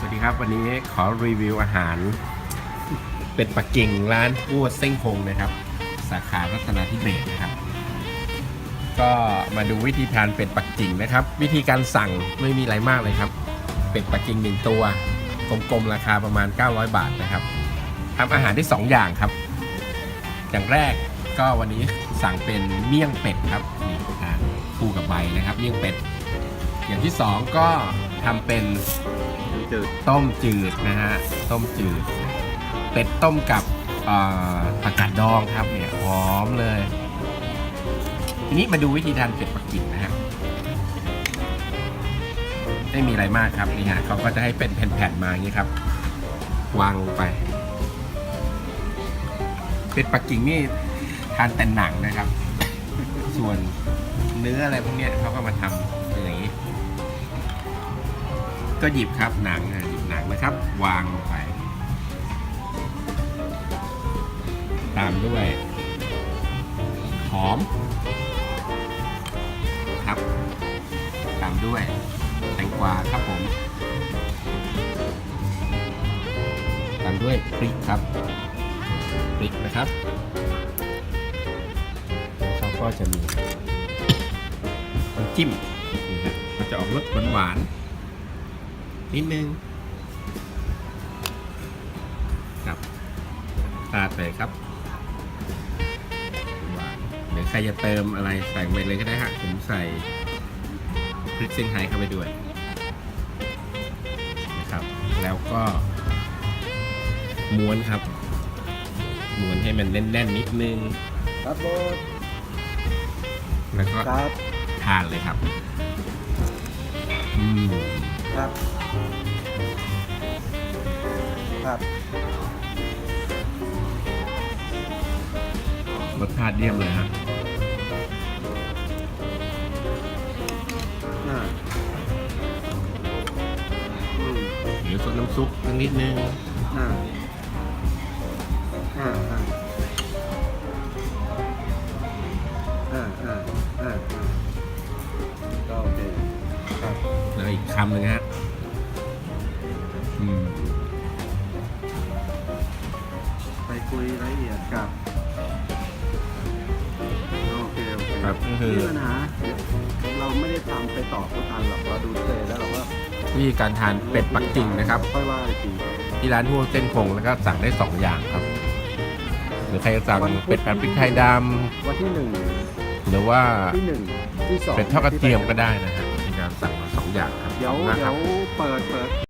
สวัสดีครับ วันนี้ขอรีวิวอาหาร เป็ดปักกิ่งร้านพูดเส้งคงนะครับ สาขารัตนาธิเบศนะครับ ก็มาดูวิธีทานเป็ดปักกิ่งนะครับ วิธีการสั่งไม่มีอะไรมากเลยครับ เป็ดปักกิ่งหนึ่งตัวกลมๆราคาประมาณ 900 บาทนะครับทำอาหารได้ 2 อย่างครับ อย่างแรกก็วันนี้สั่งเป็นเมี่ยงเป็ดครับนี่ทานคู่กับใบนะครับ เมี่ยงเป็ด อย่างที่สองก็ทำเป็นจืดต้มจืดนะฮะต้มจืด เป็ดต้มกับอ่อผักกาดดองครับเนี่ยหอมเลย ทีนี้มาดูวิธีทานเป็ดปักกิ่งนะฮะไม่มีอะไรมากครับนี่ฮะเขาก็จะให้เป็นแผ่นๆมาอย่างนี้ครับ วางลงไป เป็ดปักกิ่งนี่ทานแต่หนังนะครับ ส่วนเนื้ออะไรพวกนี้เขาก็มาทำ ก็หยิบครับหนังอะหยิบหนังนะครับ วางลงไป ตามด้วย หอม ครับ ตามด้วยแตงกวาครับผม ตามด้วยพริกครับพริกนะครับแล้วเขาก็จะมีน้ำจิ้มนี่ครับมันจะออกรสหวานๆ นิดนึงครับราดไปครับหวานหรือใครจะเติมอะไรใส่ไปเลยก็ได้ฮะผมใส่พริกเซี่ยงไฮ้เข้าไปด้วยนะครับ แล้วก็ม้วนครับม้วนให้มันแน่นๆนิดนึง ครับโบสแล้วก็ครับทานเลยครับ อืม ครับครับรสชาติเยี่ยมเลยฮะอ่าอืมเดี๋ยวซดน้ำซุปสักนิดนึงอ่าอ่าอ่าอ่า คำหนึ่งฮะอืมไปคุยรายละเอียดกับ โอเค โอเคครับก็คือมีปัญหาเราไม่ได้ทำไปต่อผู้ทันหรอกเราดูเจแล้วเราก็วิธีการทานเป็ดปักกิ่งนะครับ ค่อยว่าอีกทีที่ร้านทั่วเส้นคงแล้วก็สั่งได้ 2 อย่างครับ หรือใครจะสั่งเป็ดผัดพริกไทยดวันที่หนึ่งำหรือว่าที่หนึ่งที่สองเป็ดทอดกระเทียมก็ได้นะฮะ มีการสั่งมาสองอย่างครับเดี๋ยวขอบคุณมากคเดี๋รัยบ วเปิดเปิด